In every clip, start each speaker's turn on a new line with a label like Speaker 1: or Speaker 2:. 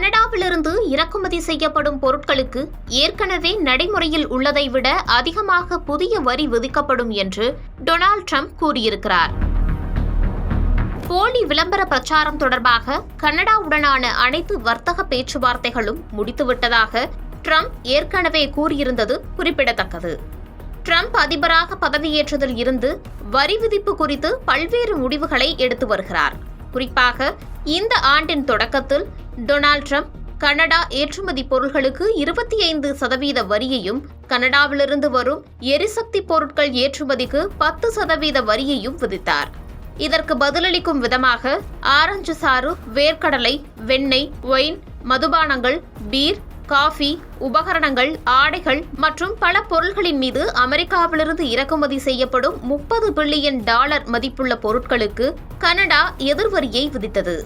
Speaker 1: கனடாவிலிருந்து இறக்குமதி செய்யப்படும் பொருட்களுக்கு ஏற்கனவே நடைமுறையில் உள்ளதை விட அதிகமாக புதிய வரி விதிக்கப்படும் என்று டொனால்ட் ட்ரம்ப் கூறியிருக்கிறார் போலி விளம்பர பிரச்சாரம் தொடர்பாக கனடாவுடனான அனைத்து வர்த்தக பேச்சுவார்த்தைகளும் முடித்துவிட்டதாக ட்ரம்ப் ஏற்கனவே கூறியிருந்தது குறிப்பிடத்தக்கது ட்ரம்ப் அதிபராக பதவியேற்றதில் இருந்து வரி விதிப்பு குறித்து பல்வேறு முடிவுகளை எடுத்து வருகிறார் குறிப்பாக இந்த ஆண்டின் தொடக்கத்தில் டொனால்ட் ட்ரம்ப் கனடா ஏற்றுமதி பொருட்களுக்கு இருபத்தி ஐந்து சதவீத வரியையும் கனடாவிலிருந்து வரும் எரிசக்தி பொருட்கள் ஏற்றுமதிக்கு பத்து சதவீத வரியையும் விதித்தார் இதற்கு பதிலளிக்கும் விதமாக ஆரஞ்சு சாறு வேர்க்கடலை வெண்ணெய் ஒயின் மதுபானங்கள் பீர் காஃபி உபகரணங்கள் ஆடைகள் மற்றும் பல பொருட்களின் மீது அமெரிக்காவிலிருந்து இறக்குமதி செய்யப்படும் முப்பது பில்லியன் டாலர் மதிப்புள்ள பொருட்களுக்கு கனடா எதிர்வரியை விதித்தது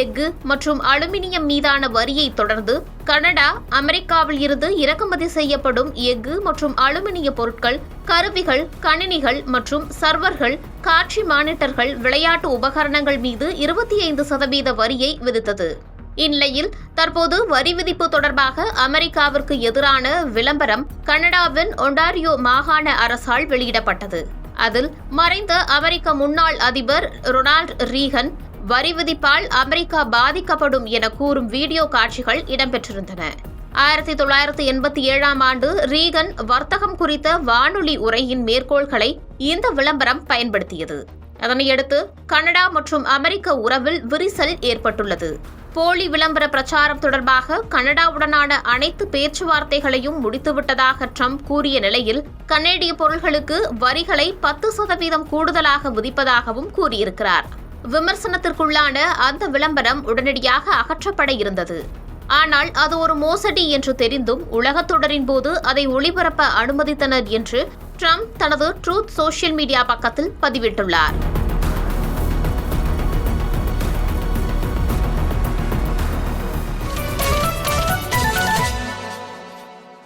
Speaker 1: எஃகு மற்றும் அலுமினியம் மீதான வரியை தொடர்ந்து கனடா அமெரிக்காவில் இருந்து இறக்குமதி செய்யப்படும் எஃகு மற்றும் அலுமினிய பொருட்கள் கருவிகள் கணினிகள் மற்றும் சர்வர்கள் காட்சி மானிட்டர்கள் விளையாட்டு உபகரணங்கள் மீது இருபத்தி ஐந்து சதவீத வரியை விதித்தது இந்நிலையில் தற்போது வரி விதிப்பு தொடர்பாக அமெரிக்காவிற்கு எதிரான விளம்பரம் கனடாவின் ஒண்டாரியோ மாகாண அரசால் வெளியிடப்பட்டது அதில் மறைந்த அமெரிக்க முன்னாள் அதிபர் ரொனால்ட் ரீகன் வரி விதிப்பால் அமெரிக்கா பாதிக்கப்படும் என கூறும் வீடியோ காட்சிகள் இடம்பெற்றிருந்தன ஆயிரத்தி தொள்ளாயிரத்தி எண்பத்தி ஏழாம் ஆண்டு ரீகன் வர்த்தகம் குறித்த வானொலி உரையின் மேற்கோள்களை இந்த விளம்பரம் பயன்படுத்தியது அதனையடுத்து கனடா மற்றும் அமெரிக்க உறவில் விரிசல் ஏற்பட்டுள்ளது போலி விளம்பர பிரச்சாரம் தொடர்பாக கனடாவுடனான அனைத்து பேச்சுவார்த்தைகளையும் முடித்துவிட்டதாக ட்ரம்ப் கூறிய நிலையில் கனேடிய பொருள்களுக்கு வரிகளை பத்து சதவீதம் கூடுதலாக விதிப்பதாகவும் கூறியிருக்கிறார் விமர்சனத்திற்குள்ளான அந்த விளம்பரம் உடனடியாக அகற்றப்பட இருந்தது ஆனால் அது ஒரு மோசடி என்று தெரிந்தும் உலகத்தொடரின் போது அதை ஒளிபரப்ப அனுமதித்தனர் என்று ட்ரம்ப் தனது ட்ரூத் சோஷியல் மீடியா பக்கத்தில் பதிவிட்டுள்ளார்